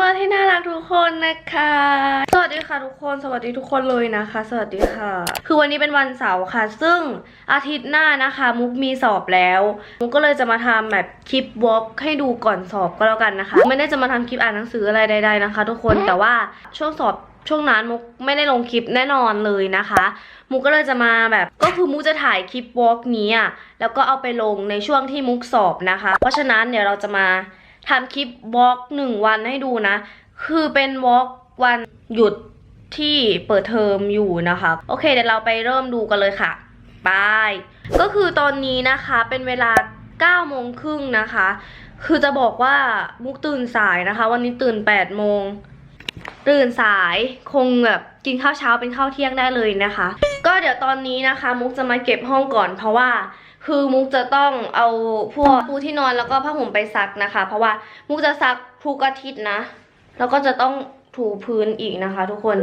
เมอร์ที่น่ารักทุกคนนะคะ สวัสดีค่ะทุกคน สวัสดีทุกคนเลยนะคะ สวัสดีค่ะ คือวันนี้เป็นวันเสาร์ค่ะ ซึ่งอาทิตย์หน้านะคะ มุกมีสอบแล้ว มุกก็เลยจะมาทำแบบคลิปวอล์กให้ดูก่อนสอบก็แล้วกันนะคะ ไม่ได้จะมาทำคลิปอ่านหนังสืออะไรใดๆนะคะ ทุกคน แต่ว่าช่วงสอบช่วงนั้นมุกไม่ได้ลงคลิปแน่นอนเลยนะคะ มุกก็เลยจะมาแบบก็คือมุกจะถ่ายคลิปวอล์กนี้อะแล้วก็เอาไปลงในช่วงที่มุกสอบนะคะ เพราะฉะนั้นเดี๋ยวเราจะมา ทำคลิปวอล์กหนึ่งวันให้ดูนะ คือเป็นวอล์กวันหยุดที่เปิดเทอมอยู่นะคะ โอเคเดี๋ยวเราไปเริ่มดูกันเลยค่ะบายก็คือตอนนี้นะคะเป็นเวลา9โมงครึ่งนะคะ คือจะบอกว่ามุกตื่นสายนะคะ วันนี้ตื่น8โมงตื่นสายคงแบบกินข้าวเช้าเป็นข้าวเที่ยงได้เลยนะคะ ก็เดี๋ยวตอนนี้นะคะ มุกจะมาเก็บห้องก่อนเพราะว่า คือมุกจะต้องเอาพวกปูที่นอนแล้วก็ผ้าห่มไปซักนะคะ เพราะว่ามุกจะซักทุกอาทิตย์นะ แล้วก็จะต้องถูพื้นอีกนะคะ ทุกคน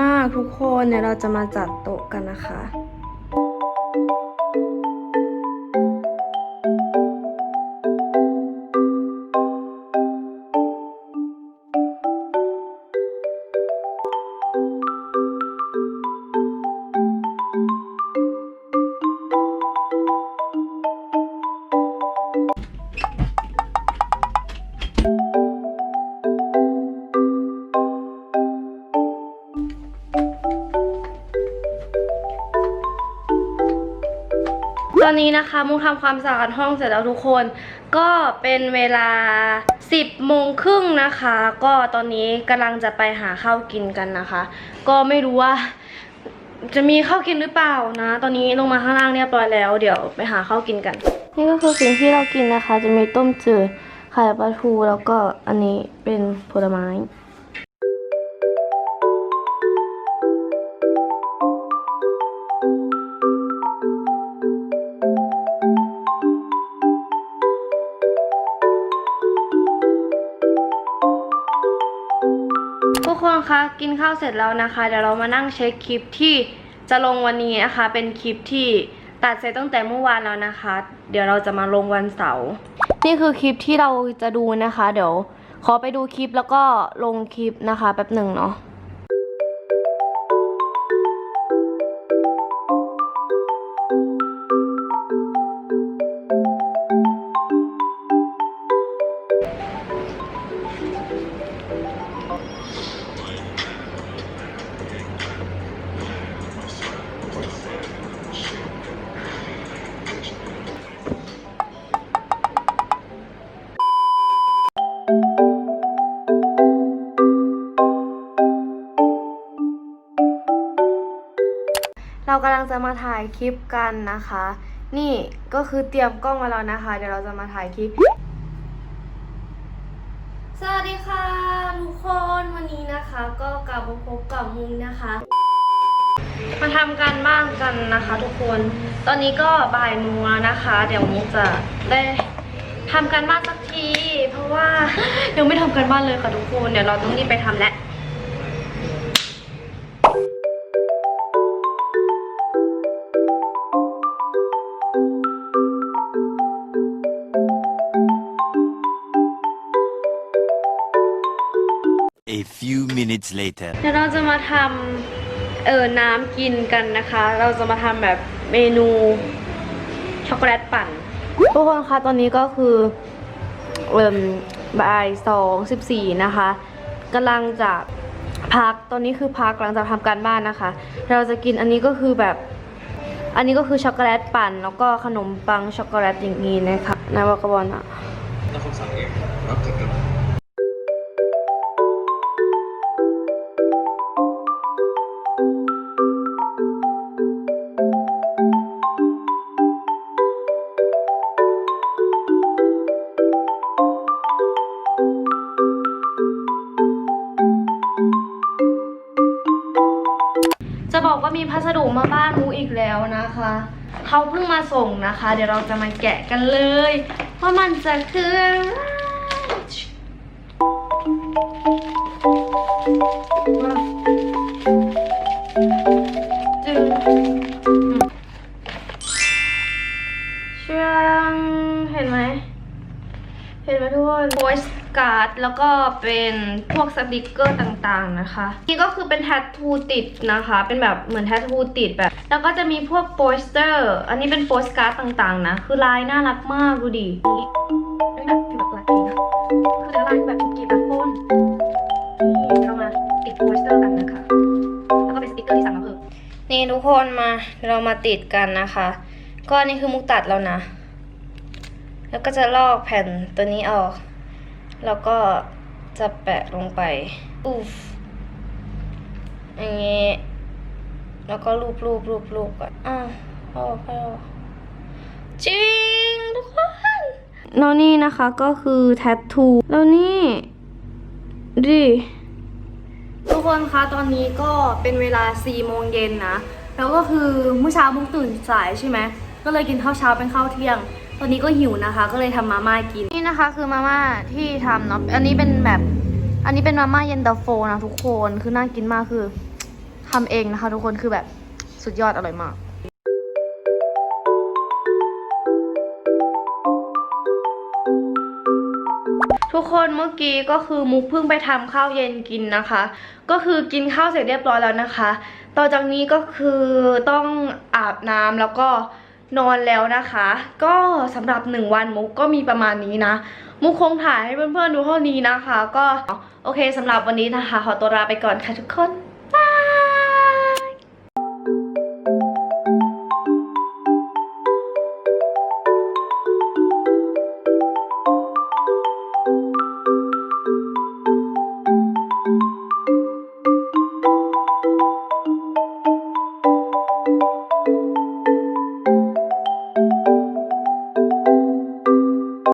มากทุกคนเดี๋ยวเราจะมาจัดโต๊ะกันนะคะ นนี้นะคะมุกทำความสะอาดห้องเสร็จแล้วทุกคน ก็เป็นเวลา 10โมงครึ่งนะคะ ก็ตอนนี้กำลังจะไปหาข้าวกินกันนะคะ ก็ไม่รู้ว่า จะมีข้าวกินหรือเปล่านะ ตอนนี้ลงมาข้างล่างเรียบร้อยแล้ว เดี๋ยวไปหาข้าวกินกัน นี่ก็คือสิ่งที่เรากินนะคะ จะมีต้มจืดไข่ปลาทูแล้วก็อันนี้เป็นผลไม้ ทุกคนคะกินข้าวเสร็จแล้วนะคะ เดี๋ยวเรามานั่งเช็คคลิปที่จะลงวันนี้นะคะ เป็นคลิปที่ตัดเสร็จตั้งแต่เมื่อวานแล้วนะคะ เดี๋ยวเราจะมาลงวันเสาร์นี่คือคลิปที่เราจะดูนะคะ เดี๋ยวขอไปดูคลิปแล้วก็ลงคลิปนะคะแป๊บหนึ่งเนาะ เรากำลังจะมาถ่ายคลิปกันนะคะ นี่ก็คือเตรียมกล้องมาแล้วนะคะ เดี๋ยวเราจะมาถ่ายคลิป สวัสดีค่ะทุกคนวันนี้นะคะ ก็กลับมาพบกับมุงนะคะ มาทำการบ้านกันนะคะ ทุกคน ตอนนี้ก็บ่ายโมงแล้วนะคะ เดี๋ยวมุกจะได้ทำการบ้านสักที เพราะว่ายังไม่ทำการบ้านเลยค่ะทุกคน เดี๋ยวเราต้องรีบไปทำแล้ว minutes later. เดี๋ยวเราจะมาทำเออน้ำกินกันนะคะ เราจะมาทำแบบเมนูช็อกโกแลตปั่น ทุกคนคะตอนนี้ก็คือเอ่มบ่ายสองสิบสี่นะคะกำลังจะพักตอนนี้คือพักหลังจากทำการบ้านนะคะ เราจะกินอันนี้ก็คือแบบ อันนี้ก็คือช็อกโกแลตปั่น แล้วก็ขนมปังช็อกโกแลตอย่างนี้นะคะนายบอกกบอลอะถ้าคำสั่งเองรับจัดการ จะบอกว่ามีพัสดุมาบ้านมูอีกแล้วนะคะ เขาเพิ่งมาส่งนะคะ เดี๋ยวเราจะมาแกะกันเลยว่ามันจะคือจึงเชื่องเห็นไหม เห็นไหมทุกคนโพสการ์ดแล้วก็เป็นพวกสติกเกอร์ต่างๆนะคะ นี่ก็คือเป็นแทททูติดนะคะ เป็นแบบเหมือนแทททูติดแบบ แล้วก็จะมีพวกโปสเตอร์ อันนี้เป็นโปสการ์ดต่างๆนะ คือลายน่ารักมากดูดิอันนี้แบบคือแบบลายเก๋นะคือแต่ละลายคือแบบกีบแบบโคนนี่เรามาติดโปสเตอร์กันนะคะ แล้วก็เป็นสติกเกอร์ที่สั่งมาเพิ่มนี่ทุกคนมาเรามาติดกันนะคะ ก็อันนี้คือมุกตัดแล้วนะ แล้วก็จะลอกแผ่นตัวนี้ออก แล้วก็จะแปะลงไปอูฟอย่างงี้ แล้วก็รูปรูปรูปรูปก่อนอ้าวออกไปออกจริงทุกคนแล้วนี่นะคะก็คือแทททูแล้วนี่ดิทุกคนคะตอนนี้ก็เป็นเวลา4โมงเย็นนะ แล้วก็คือเมื่อเช้ามุกตื่นสายใช่ไหม ก็เลยกินข้าวเช้าเป็นข้าวเที่ยง ตอนนี้ก็หิวนะคะ ก็เลยทำมาม่ากิน นี่นะคะคือมาม่าที่ทำเนาะ อันนี้เป็นแบบ อันนี้เป็นมาม่าเย็นตาโฟนะทุกคน คือน่ากินมากคือทำเองนะคะ ทุกคน คือแบบสุดยอดอร่อยมากทุกคนเมื่อกี้ก็คือมุกเพิ่งไปทำข้าวเย็นกินนะคะ ก็คือกินข้าวเสร็จเรียบร้อยแล้วนะคะ ต่อจากนี้ก็คือต้องอาบน้ำแล้วก็ นอนแล้วนะคะ ก็สำหรับหนึ่งวันมุกก็มีประมาณนี้นะ มุกคงถ่ายให้เพื่อนๆดูเท่านี้นะคะ ก็โอเคสำหรับวันนี้นะคะ ขอตัวลาไปก่อนค่ะทุกคน